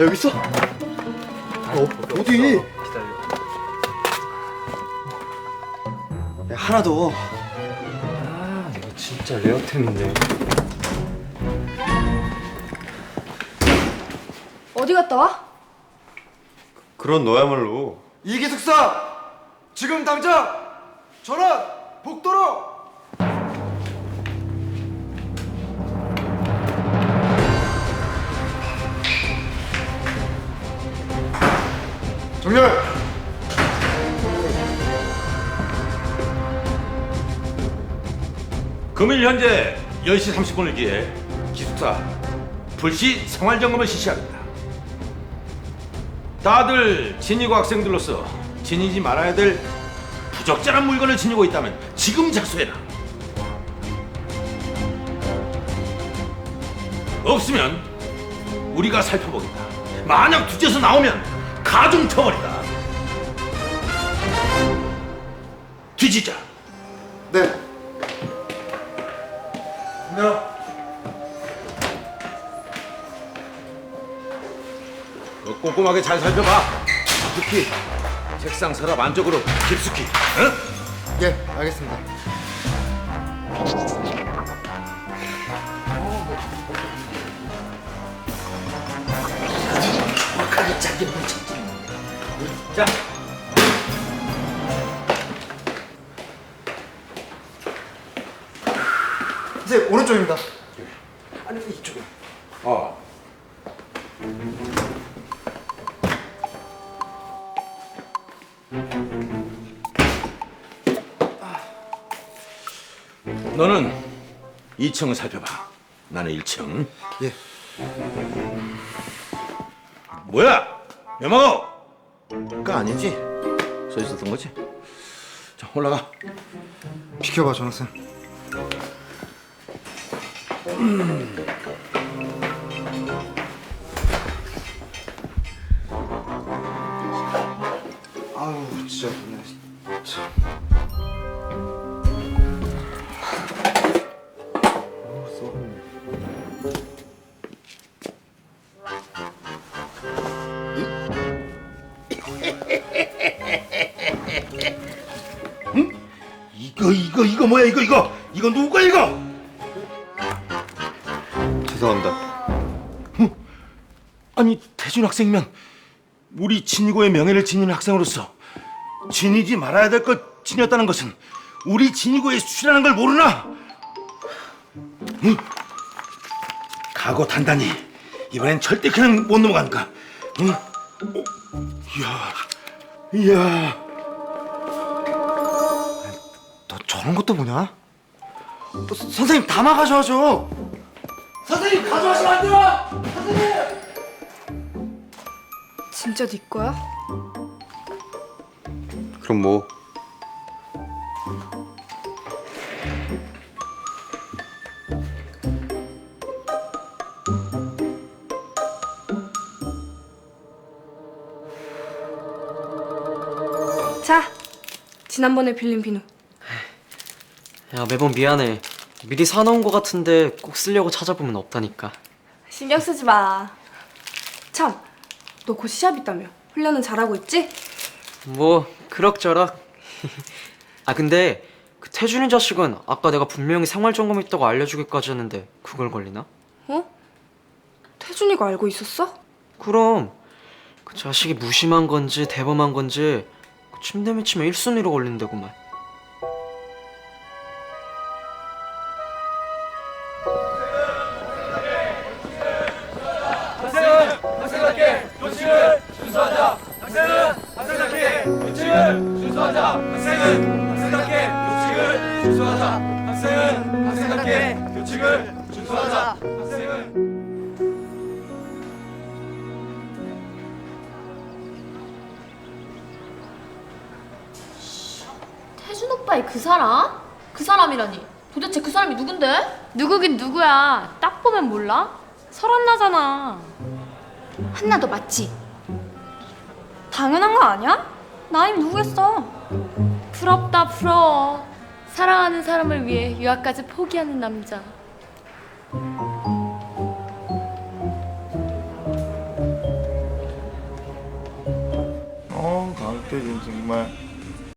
여기 있어? 어, 어디? 기다려. 야, 하나 더. 아 이거 진짜 레어템인데. 어디 갔다 와? 그런 너야말로 이 기숙사 지금 당장 전원 복도로. 정렬. 금일 현재 10시 30분을 기해 기숙사 불시 생활 점검을 실시합니다. 다들 지니고 학생들로서 지니지 말아야 될 부적절한 물건을 지니고 있다면 지금 자수해라. 없으면 우리가 살펴보겠다. 만약 뒤져서 나오면 가중 처벌이다. 뒤지자. 네. 네. 너 꼼꼼하게 잘 살펴봐. 특히 책상 서랍 안쪽으로 깊숙이. 응? 예, 알겠습니다. 자, 선생님 오른쪽입니다. 아니 이쪽에. 어. 너는 2층을 살펴봐. 나는 1층. 예. 뭐야? 여마고 그거 아니지? 서 있었던 거지? 자, 올라가. 비켜봐 전학생. 아우 진짜 네. 참. 이거 이거 이거 뭐야 이거 이거 이거 누가 이거? 죄송합니다. 아니 태준 학생이면 우리 진이고의 명예를 지니는 학생으로서 지니지 말아야 될것 지녔다는 것은 우리 진이고의 수치라는 걸 모르나? 응? 각오 단단히 이번엔 절대 그냥 못 넘어가니까 응? 어, 이야 이야 너 저런 것도 보냐? 또 서- 선생님 다 막아줘야죠. 선생님 가져가시면 안 돼요. 진짜 네 거야? 그럼 뭐 자, 지난번에 빌린 비누. 야 매번 미안해. 미리 사놓은 거 같은데 꼭 쓰려고 찾아보면 없다니까. 신경 쓰지 마. 참, 너 곧 시합 있다며. 훈련은 잘하고 있지? 뭐 그럭저럭. 아 근데 그 태준이 자식은 아까 내가 분명히 생활 점검 있다고 알려주기까지 했는데 그걸 걸리나? 어? 태준이가 알고 있었어? 그럼 그 자식이 무심한 건지 대범한 건지 그 침대 미치면 1순위로 걸린다구만. 사람이 그 사람? 그 사람이라니. 도대체 그 사람이 누군데? 누구긴 누구야. 딱 보면 몰라? 설한나잖아. 한나도 맞지? 당연한 거 아니야? 나이 누구겠어? 부럽다 부러워. 사랑하는 사람을 위해 유학까지 포기하는 남자. 어, 가을 때 정말